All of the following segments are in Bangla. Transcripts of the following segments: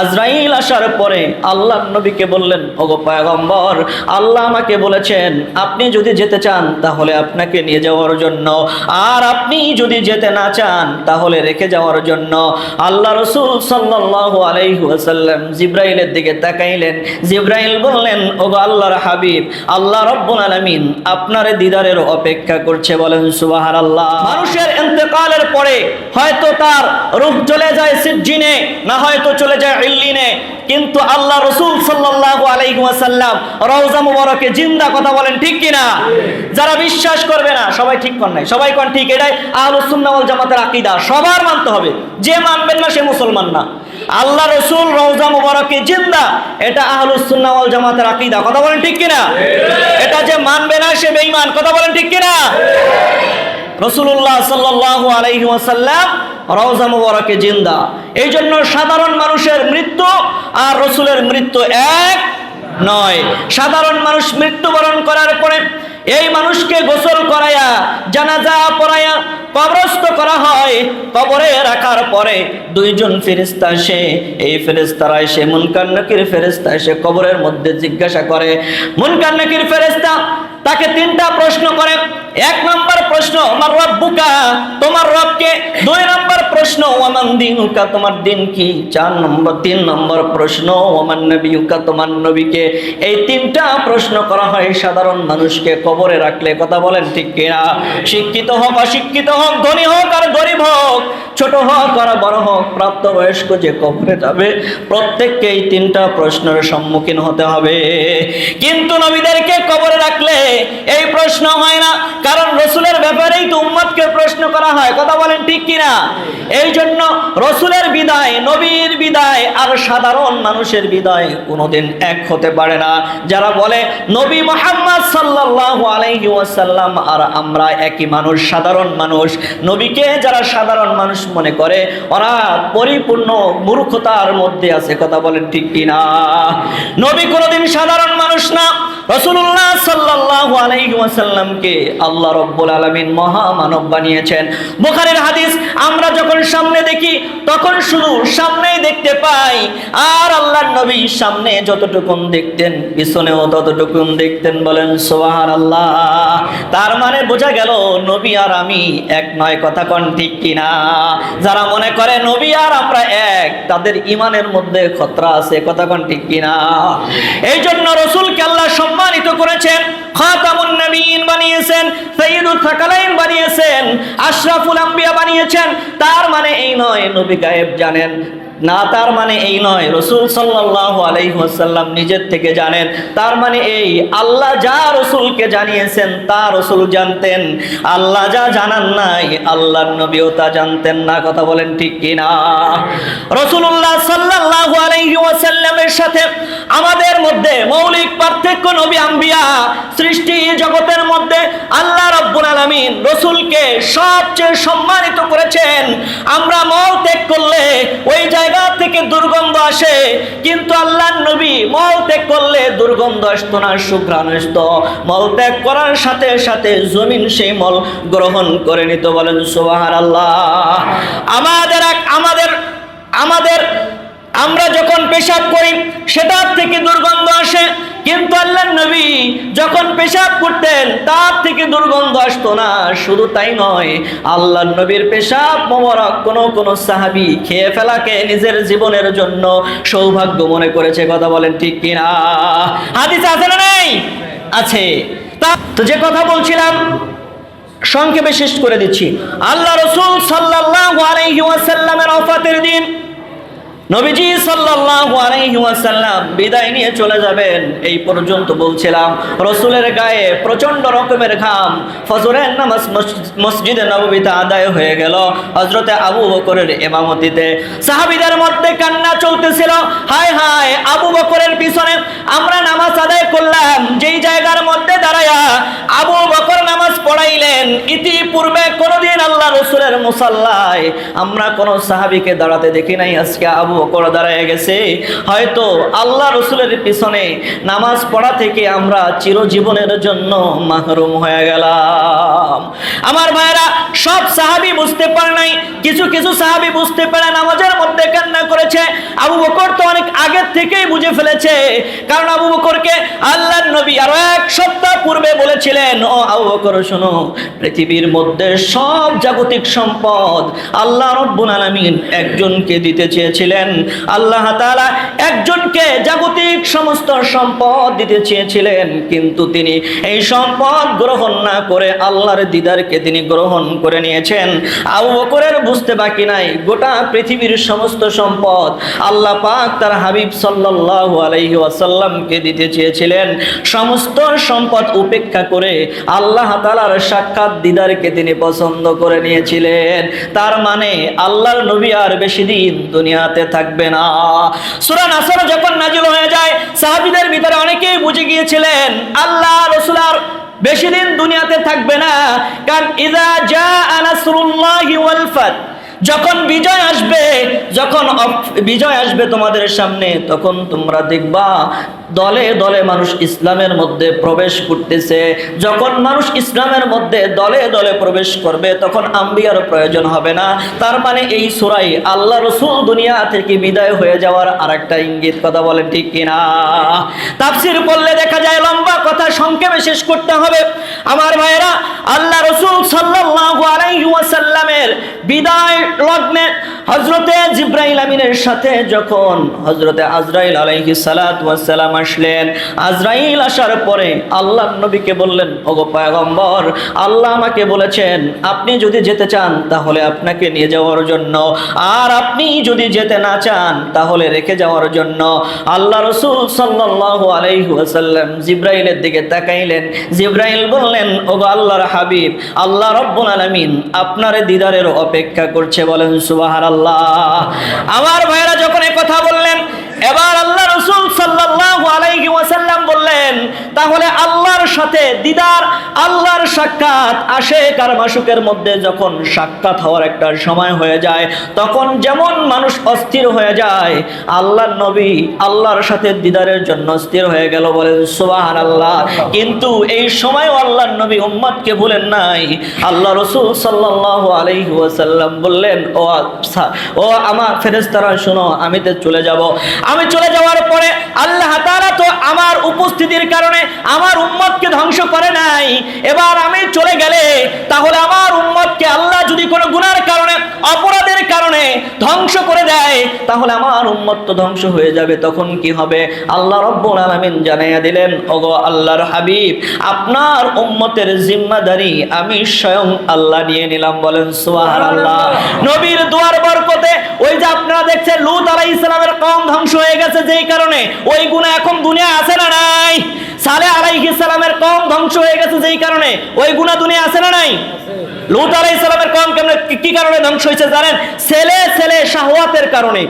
আজরাইল আসার পরে আল্লাহ নবীকে বললেন, ওগো পয়গম্বর, আল্লাহ আমাকে বলেছেন, আপনি যদি যেতে চান, তাহলে আপনাকে নিয়ে যাওয়ার জন্য। আর আপনি যদি যেতে না চান, তাহলে রেখে যাওয়ার জন্য। আল্লাহ রসুল সাল্লাল্লাহু আলাইহি ওয়াসাল্লাম জিব্রাইলের দিকে তাকাইলেন। জিব্রাইল বললেন, ওগো আল্লাহর হাবিব, আল্লাহ রব্বুল আলামিন আপনার দিদারের অপেক্ষা করছে। বলেন সুবাহার আল্লাহ মানুষের ইন্তেকালের পরে হয়তো তার রূপ চলে যায় সিজ্জিনে, না হয়তো চলে যায় ইল্লিনে কিন্তু আল্লাহ রসুল সাল্লাল্লাহু আলাইহি ওয়াসাল্লাম রওজা মুবারকে জিন্দা কথা বলেন, ঠিক কিনা? যারা বিশ্বাস করবে না, সবাই ঠিক কর নাই। সবাই কোন ঠিক, এটাই আহলুস সুন্নাহ জামাতের আকীদা। সবার মানতে হবে, যে মানবেন না সে মুসলমান না। আল্লাহ রসুল রওজা মুবারকে জিন্দা, এটা আহলুস সুন্নাহ জামাতের আকীদা। কথা বলেন ঠিক কিনা? এটা যে মানবে না সে বেঈমান। কথা বলেন ঠিক কিনা? রসুল্লাহ সাল্লাল্লাহু আলাইহি ওয়াসাল্লাম রওজা মুবারকে জিন্দা। এই জন্য সাধারণ মানুষের মৃত্যু আর রসুলের মৃত্যু এক নয়। সাধারণ মানুষ মৃত্যুবরণ করার পরে এই মানুষকে গোসল করায়া, জানাজা পড়ায়া কবরস্থ করা হয়। কবরে রাখার পরে দুইজন ফেরেস্তা আসে। এই ফেরেস্তারা এসে মুনকার নাকির ফেরেস্তা এসে কবরের মধ্যে জিজ্ঞাসা করে। মুনকার নাকির ফেরেস্তা তাকে তিনটা প্রশ্ন করে। এক নম্বর প্রশ্ন, আমার রব্বুকা, তোমার রবকে? দুই নম্বর প্রশ্ন ওমান দিনুকা, তোমার দিন কি? চার নম্বর, তিন নম্বর প্রশ্ন ওমান নবীকা তোমার নবীকে? এই তিনটা প্রশ্ন করা হয় সাধারণ মানুষকে কবরে রাখলে। কথা বলেন ঠিক কিনা? শিক্ষিত হোক অশিক্ষিত হোক ধনী হোক আর গরিব হোক, ছোট হোক আর বড় হোক, প্রাপ্তবয়স্ক যে কবরে যাবে প্রত্যেককে এই তিনটা প্রশ্নের সম্মুখীন হতে হবে। কিন্তু নবীদেরকে কবরে রাখলে এই প্রশ্ন হয় না, কারণ রসুলের ব্যাপারেই তো উম্মতকে প্রশ্ন করা হয়। কথা বলেন ঠিক কিনা? এই জন্য রসুলের বিদায়, নবীর বিদায় আর সাধারণ মানুষের বিদায় কোনোদিন এক হতে পারে না। যারা বলে, নবী মোহাম্মদ সাল্লাল্লাহু আলাইহি ওয়াসাল্লাম আর আমরা একই মানুষ, সাধারণ মানুষ নবীকে যারা সাধারণ মানুষ মনে করে, ওরা পরিপূর্ণ মূর্খতার মধ্যে আছে। কথা বলেন ঠিক কিনা? নবী কোনোদিন সাধারণ মানুষ না। রসুল্লাহ সাল্লাল্লাহু আলাইহি ওয়াসাল্লামকে আল্লাহ রব্বুল আলামিন মহামানব বানিয়েছেন। বুখারীর হাদিস আমরা যখন সামনে দেখি, তখন শুধু সামনেই দেখতে পাই। আর আল্লাহর নবী সামনে যতটুকুন দেখতেন, পিছনেও ততটুকুন দেখতেন বলেন সোহার আল্লাহ তার মানে বোঝা গেল, নবী আর আমি এক নয় কথা কোন ঠিক কিনা। যারা মনে করে নবী আর আমরা এক, তাদের ইমানের মধ্যে খতরা আছে, কথা কোন ঠিক কিনা। এই জন্য রসুলকে আল্লাহ সম্মানিত করেছেন নবীন বানিয়েছেন, সৈয়দুল থাকালাইন বানিয়েছেন, আশরাফুল আম্বিয়া বানিয়েছেন, তার মানে এই নয় নবী গায়েব জানেন, না তার মানে এই নয়, রসুল সাল্লাহ আলাইসাল্লাম নিজের থেকে জানেন, তার মানে এই, আল্লাহ যা রসুলকে জানিয়েছেন, তা রসুল জানতেন, আল্লাহ যা জানান নাই, আল্লাহর নবীও তা জানতেন না, কথা বলেন ঠিক কিনা? রসুল্লাহ সাল্লাহ সাথে, আমাদের মধ্যে মৌলিক পার্থক্য নবী আম্বিয়া সৃষ্টি জগতের মধ্যে আল্লাহ রব্বুল আলামিন রসুলকে সবচেয়ে সম্মানিত করেছেন। আমরা মল ত্যাগ করলে ওই জায়গা থেকে দুর্গন্ধ আসে, কিন্তু আল্লাহর নবী মল ত্যাগ করলে দুর্গন্ধ আসতো না, সুঘ্রাণ আসতো। মল ত্যাগ করার সাথে সাথে জমিন সেই মল গ্রহণ করে নিত, বলেন সুবাহার আল্লাহ আমাদের এক- আমাদের আমাদের আমরা যখন পেশাব করি, সেটার থেকে দুর্গন্ধ আসে। কিন্তু আল্লাহ নবী যখন পেশাব করতেন, তার থেকে দুর্গন্ধ আসতো না। শুধু তাই নয় আল্লাহ নবীর পেশাব মোবারক কোন কোন সাহাবি খেয়ে ফেলাকে নিজের জীবনের জন্য সৌভাগ্য মনে করেছে। কথা বলেন ঠিক কিনা? হাদিস আছে না নেই? আছে। তা, তো যে কথা বলছিলাম, সংক্ষেপে শেষ করে দিচ্ছি। আল্লাহ রসুল সাল্লাল্লাহু আলাইহি ওয়াসাল্লামের অফাতের দিন নবীজি সাল্লাল্লাহু আলাইহি ওয়াসাল্লাম বিদায় নিয়ে চলে যাবেন। এই পর্যন্ত বলছিলাম, রসুলের গায়ে প্রচণ্ড রকমের ঘাম, ফজরের নামাজ মস- মসজিদে নববীতে আদায় হয়ে গেল হজরতে আবু বকরের ইমামতিতে। সাহাবীদের মধ্যে কান্না চলতেছিল। হায় হায়, আবু বকরের পিছনে আমরা নামাজ আদায় করলাম। যেই জায়গার মধ্যে দাঁড়ায়া আবু বকর নামাজ পড়াইলেন, ইতিপূর্বে কোনোদিন আল্লাহ রসুলের মুসাল্লায় আমরা কোনো সাহাবিকে দাঁড়াতে দেখি নাই। আজকে আবু বকর দাঁড়ায় গেছে। হয়তো আল্লাহ রসুলের পিছনে নামাজ পড়া থেকে আমরা চিরজীবনের জন্য মাহরুম হয়ে গেলাম। আমার ভাইরা সব সাহাবি বুঝতে পারে নাই, কিছু কিছু সাহাবি বুঝতে পারে নামাজের মধ্যে কান্না করেছে। আবু বকর তো অনেক আগের থেকেই বুঝে ফেলেছে। কারণ আবু বকরকে আল্লাহর নবী আরও এক সপ্তাহ পূর্বে বলেছিলেন, ও আবু বকর, শোনো, পৃথিবীর মধ্যে সব জাগতিক সম্পদ আল্লাহ রব্বুল আলামিন একজনকে দিতে চেয়েছিলেন। আল্লাহ তাআলা একজনকে সমস্ত সম্পদ দিতে চেয়েছিলেন, কিন্তু তিনি এই সম্পদ গ্রহণ না করে আল্লাহর দিদারকে তিনি গ্রহণ করে নিয়েছেন। আবু বকরের বুঝতে বাকি নাই, গোটা পৃথিবীর সমস্ত সম্পদ আল্লাহ পাক তার হাবিব সাল্লাল্লাহু আলাইহি ওয়াসাল্লামকে দিতে চেয়েছিলেন। সমস্ত সম্পদ উপেক্ষা করে আল্লাহ তালার সাক্ষাৎ দিদারকে তিনি পছন্দ করে নিয়েছিলেন। তার মানে আল্লাহর নবী আর বেশি দিন দুনিয়াতে থাকবে না। সূরা নাসর যখন নাজিল হয়ে যায় সাহাবীদের ভিতরে অনেকেই বুঝে গিয়েছিলেন, আল্লাহ রসুলার বেশি দিন দুনিয়াতে থাকবে না। কারণ ইদা জা ফাত, যখন বিজয় আসবে, যখন বিজয় আসবে তোমাদের সামনে, তখন তোমরা দেখবা দলে দলে মানুষ ইসলামের মধ্যে প্রবেশ করতেছে। যখন মানুষ ইসলামের মধ্যে দলে দলে প্রবেশ করবে, তখন আম্বিয়ার প্রয়োজন হবে না। তার মানে এই সুরাই আল্লাহ রসুল দুনিয়া থেকে বিদায় হয়ে যাওয়ার আরেকটা ইঙ্গিত, কথা বলে ঠিক কিনা? তাফসির পড়লে দেখা যায় লম্বা কথা সংক্ষেপে শেষ করতে হবে। আমার ভাইয়েরা, আল্লাহ রসুল আলাইহি ওয়াসাল্লামের বিদায় লগ্নে হযরতে জিব্রাইল আমিনের সাথে যখন হযরতে আজরাইল আলাইহিস সালাত ওয়াস সালাম আসলেন। আজরাইল আসার পরে আল্লাহ নবীকে বললেন, ওগো পয়গম্বর, আল্লাহ আমাকে বলেছেন, আপনি যদি যেতে চান, তাহলে আপনাকে নিয়ে যাওয়ার জন্য। আর আপনি যদি যেতে না চান, তাহলে রেখে যাওয়ার জন্য। আল্লাহ রসুল সাল্লাল্লাহু আলাইহি ওয়াসাল্লাম জিব্রাইলের দিকে তাকাইলেন। জিব্রাইল বললেন, ওগো আল্লাহর হাবিব, আল্লাহ রব্বুল আলামিন আপনার দিদারের অপেক্ষা করছে। বলেন, সুবহানাল্লাহ। আমার ভাইরা যখন কথা বললেন এবার আল্লাহ রসুল সাল্লাল্লাহু আলাইহি ওয়াসাল্লাম বললেন তাহলে আল্লাহর সাথে দিদার আল্লাহর সাক্ষাৎ আশেক আর মাসুকের মধ্যে যখন সাক্ষাৎ হওয়ার একটা সময় হয়ে যায় তখন যেমন মানুষ অস্থির হয়ে যায় আল্লাহর নবী আল্লাহর সাথে দিদারের জন্য স্থির হয়ে গেল বলেন সুবাহান আল্লাহ কিন্তু এই সময়ও আল্লাহর নবী উম্মতকে ভুলেন নাই। আল্লাহ রসুল সাল্লাল্লাহু আলাইহি ওয়াসাল্লাম বললেন ও আচ্ছা, ও আমার ফেরেশতারা শোনো আমি তো চলে যাব। আমি চলে যাওয়ার পরে আল্লাহ তারা তো আমার উপস্থিতির কারণে আমার উম্মতকে ধ্বংস করে নাই। এবার আমি চলে গেলে তাহলে আমার উম্মতকে আল্লাহ যদি কোনো গুণার কারণে, অপরাধের কারণে ধ্বংস করে দেয় তাহলে আমার উম্মত তো ধ্বংস হয়ে যাবে তখন কি হবে? আল্লাহ রব্বুল আলামিন জানাইয়া দিলেন ওগো আল্লাহর হাবিব আপনার উম্মতের জিম্মাদারি আমি স্বয়ং আল্লাহ নিয়ে নিলাম। বলেন সুবহানাল্লাহ। নবীর দুয়ার বরকতে ওই যে আপনারা দেখছেন লূত আলাইহিস সালামের কম ধ্বংস হয়ে গেছে যেই কারণে ওই গুণা এখন দুনিয়া আছে না নাই? সালে আলাইহিস সালামের কম ধ্বংস হয়ে গেছে যেই কারণে। ওই গুণা দুনিয়া আছে না নাই? লুত আলাইহিস সালামের কম কেমন কি- কারণে ধ্বংস হয়েছে জানেন? ছেলে ছেলে শাহওয়াতের কারণে।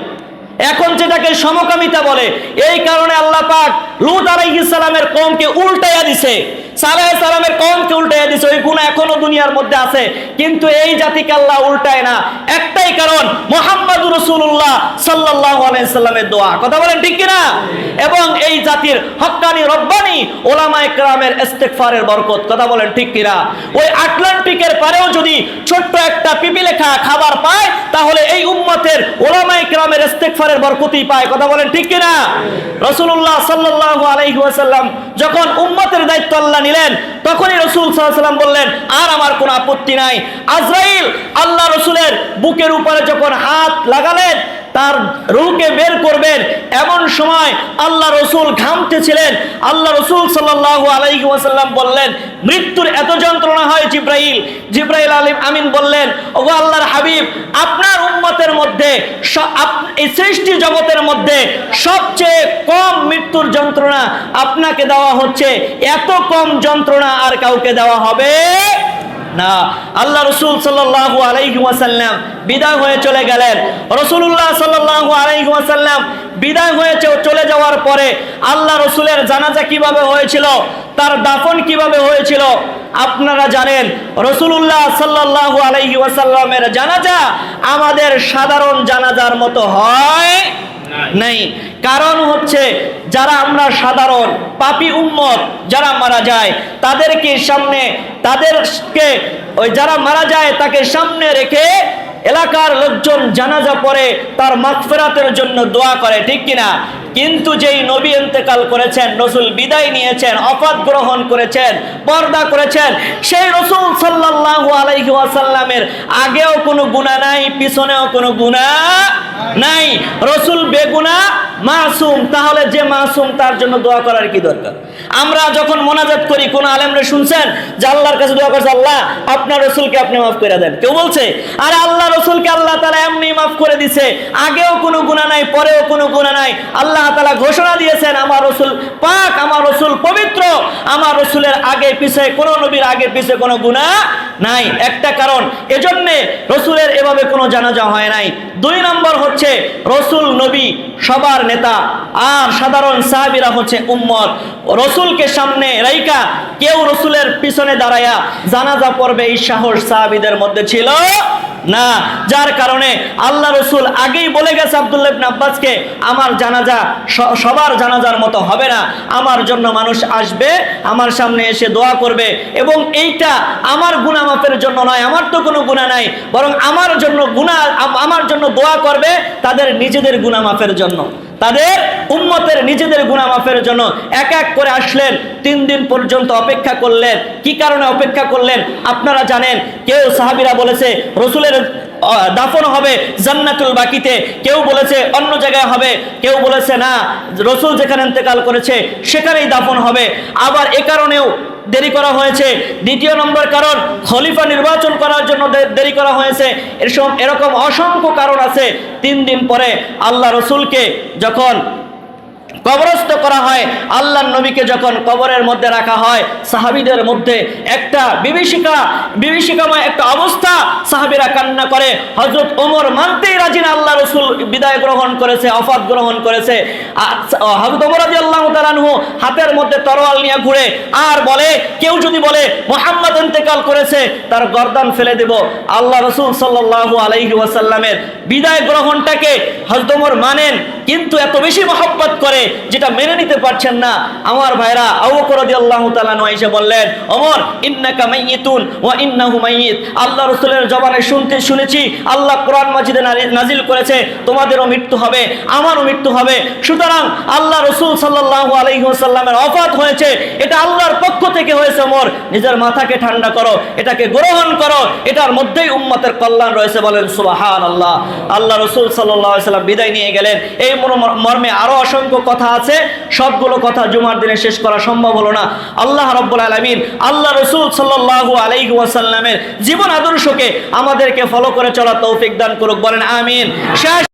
এখন যেটাকে সমকামিতা বলে, এই কারণে আল্লাহ পাক লুত আলাইহিস সালামের কমকে উল্টাইয়া দিছে। সালেহ সালামের কমকে উল্টাইয়া দিছে। ওই গুণ এখনও দুনিয়ার মধ্যে আছে। কিন্তু এই জাতিকে আল্লাহ উল্টায় না। একটাই কারণ মোহাম্মদ রসুল্লাহ সাল্লাহ আলাইসাল্লামের দোয়া। কথা বলেন ঠিক কিনা? এবং এই জাতির হক্কানি রব্বানি ওলামা একরামের ইস্তেগফারের বরকত। কথা বলেন ঠিক কিনা? ওই আটলান্টিকের পারেও যদি ছোট্ট একটা পিপিলেখা খাবার পায়, তাহলে এই উম্মতের ওলামা একরামের ইস্তেগফারের বরকতই পায়। কথা বলেন ঠিক কিনা? রসুল্লাহ সাল্লাল্লাহু আলাইহি ওয়াসাল্লাম যখন উম্মতের দায়িত্ব আল্লাহ নিলেন, তখনই রসুল সাল্লাম বললেন, আর আমার কোনো আপত্তি নাই। আজরাইল আল্লাহ রসুলের বুকের উপরে যখন হাত লাগালেন তার রুকে বের করবেন। এমন সময় আল্লাহ রসুল ঘামতেছিলেন। আল্লাহ রসুল সাল্লাল্লাহু আলাইহি ওয়াসাল্লাম বললেন, মৃত্যুর এত যন্ত্রণা হয় জিব্রাইল? জিব্রাইল আলিম আমিন বললেন, ওগো আল্লাহর হাবিব, আপনার উম্মতের মধ্যে এই সৃষ্টি জগতের মধ্যে সবচেয়ে কম মৃত্যুর যন্ত্রণা আপনাকে দেওয়া হচ্ছে। এত কম যন্ত্রণা আর কাউকে দেওয়া হবে না, আল্লাহ রসুল সাল্লাল্লাহু আলাইহি ওয়াসাল্লাম বিদায় হয়ে চলে গেলেন। রসুল্লাহ সাল্লাল্লাহু আলাইহি ওয়াসাল্লাম বিদায় হয়ে চলে যাওয়ার পরে আল্লাহ রসুলের জানাজা কীভাবে হয়েছিল, তার দাফন কীভাবে হয়েছিল, আপনারা জানেন রসুল্লাহ সাল্লাহ আলাইহি ওয়াসাল্লামের জানাজা আমাদের সাধারণ জানাজার মতো হয় নাই। কারণ হচ্ছে যারা আমরা সাধারণ পাপি উম্মত, যারা মারা যায়, তাদেরকে সামনে, তাদেরকে ওই যারা মারা যায়, তাকে সামনে রেখে এলাকার লোকজন জানাজা পরে তার মাগফিরাতের জন্য দোয়া করে, ঠিক কিনা? কিন্তু যেই নবী ইন্তেকাল করেছেন, রসুল বিদায় নিয়েছেন, অফাত গ্রহণ করেছেন, পর্দা করেছেন, সেই রসুল সাল্লাল্লাহু আলাইহি ওয়াসাল্লামের আগেও কোনো গুনাহ নাই, পিছনেও কোনো গুনাহ নাই। রসুল বেগুনা মাসুম, তাহলে যে মাসুম তার জন্য দোয়া করার কি দরকার? আমরা যখন মোনাজাত করি, কোন আলেমরে শুনছেন যে আল্লাহর কাছে দোয়া করছে, আল্লাহ, আপনার রসুলকে আপনি মাফ করে দেন। কেউ বলছে, আরে আল্লাহ, রসুলকে আল্লাহ তারা এমনি মাফ করে দিছে। আগেও কোনো গুণা নাই, পরেও কোনো গুণা নাই। আল্লাহ তালা ঘোষণা দিয়েছেন, আমার রসুল পাক, আমার রসুল পবিত্র, আমার রসুলের আগে পিছে কোন নবীর আগে পিছে কোনো গুণা নাই। একটা কারণ, এজন্যে রসুলের এভাবে কোনো জানাজা হয় নাই। দুই নম্বর হচ্ছে, রসুল নবী সবার নেতা, আর সাধারণ সাহাবিরা হচ্ছে উম্মত। রসুলকে সামনে রাইকা কেউ রসুলের পিছনে দাঁড়ায়া জানাজা পড়বে এই সাহস সাহাবিদের মধ্যে ছিল না। যার কারণে আল্লাহ রসুল আগেই বলে গেছে আব্দুল্লাহ আব্বাসকে, আমার জানাজা সবার জানাজার মতো হবে না। আমার জন্য মানুষ আসবে, আমার সামনে এসে দোয়া করবে এবং এইটা আমার গুনাহ মাফের জন্য নয়, আমার তো কোনো গুনাহ নাই, বরং আমার জন্য আম- আমার জন্য দোয়া করবে তাদের নিজেদের গুনাহ মাফের জন্য। তাদের উম্মতের নিজেদের গুনাহ মাফের জন্য এক এক করে আসলেন, তিন দিন পর্যন্ত অপেক্ষা করলেন। কি কারণে অপেক্ষা করলেন? আপনারা জানেন, কেউ সাহাবিরা বলেছে, রসুলের দাফন হবে জান্নাতুল বাকিতে। কেউ বলেছে অন্য জায়গায় হবে, কেউ বলেছে না। রসুল যেখানে ইন্তেকাল করেছে, সেখানেই দাফন হবে। আবার এ কারণেও দেরি করা হয়েছে। দ্বিতীয় নম্বর কারণ, খলিফা নির্বাচন করার জন্য দেরি করা হয়েছে। এরকম এরকম অসংখ্য কারণ আছে। তিন দিন পরে আল্লাহ রসুলকে যখন কবরস্থ করা হয়। আল্লাহ নবীকে যখন কবরের মধ্যে রাখা হয়, সাহাবিদের মধ্যে একটা বিভীষিকা, বিভীষিকাময় একটা অবস্থা সাহাবিরা কান্না করে। হজরত ওমর মানতেই রাজি না, আল্লাহ রসুল বিদায় গ্রহণ করেছে, অফাত গ্রহণ করেছে। হজরত ওমর রাজি আল্লাহ তালানহু হাতের মধ্যে তরোয়াল নিয়ে ঘুরে আর বলে, কেউ যদি বলে, মোহাম্মদ ইন্তেকাল করেছে তার গর্দান ফেলে দেব। আল্লাহ রসুল সাল্লাল্লাহু আলাইহি ওয়াসাল্লামের বিদায় গ্রহণটাকে হজরত ওমর মানেন। কিন্তু এত বেশি মহব্বত করে যেটা মেনে নিতে পারছেন না, আমার ভাইরা বললেন ইন্নাকা মাইয়িতুন ওয়া ইন্নাহু মাইয়িত। আল্লাহ জবানে শুনতে শুনেছি, আল্লাহ কোরআন মাজিদে করেছে, তোমাদেরও মৃত্যু হবে, আমারও মৃত্যু হবে। সুতরাং আল্লাহ রসুল সাল্লাল্লাহু আলাইহি ওয়াসাল্লামের অফাত হয়েছে, এটা আল্লাহর পক্ষ থেকে হয়েছে নিজের মাথাকে ঠান্ডা করো, এটাকে গ্রহণ করো, এটার মধ্যেই উম্মতের কল্যাণ রয়েছে। বলেন সুবাহান আল্লাহ আল্লাহ রসুল সাল্লাহ সাল্লাম বিদায় নিয়ে গেলেন। এই মর্ম- মর্মে আরও অসংখ্য কথা আছে। সবগুলো কথা জুমার দিনে শেষ করা সম্ভব হলো না। আল্লাহ রব্বুল আলমিন আল্লাহ রসুল সাল্লু আলাইহি ওয়াসাল্লামের জীবন আদর্শকে আমাদেরকে ফলো করে চলা তৌফিক দান করুক। বলেন, আমিন। শেষ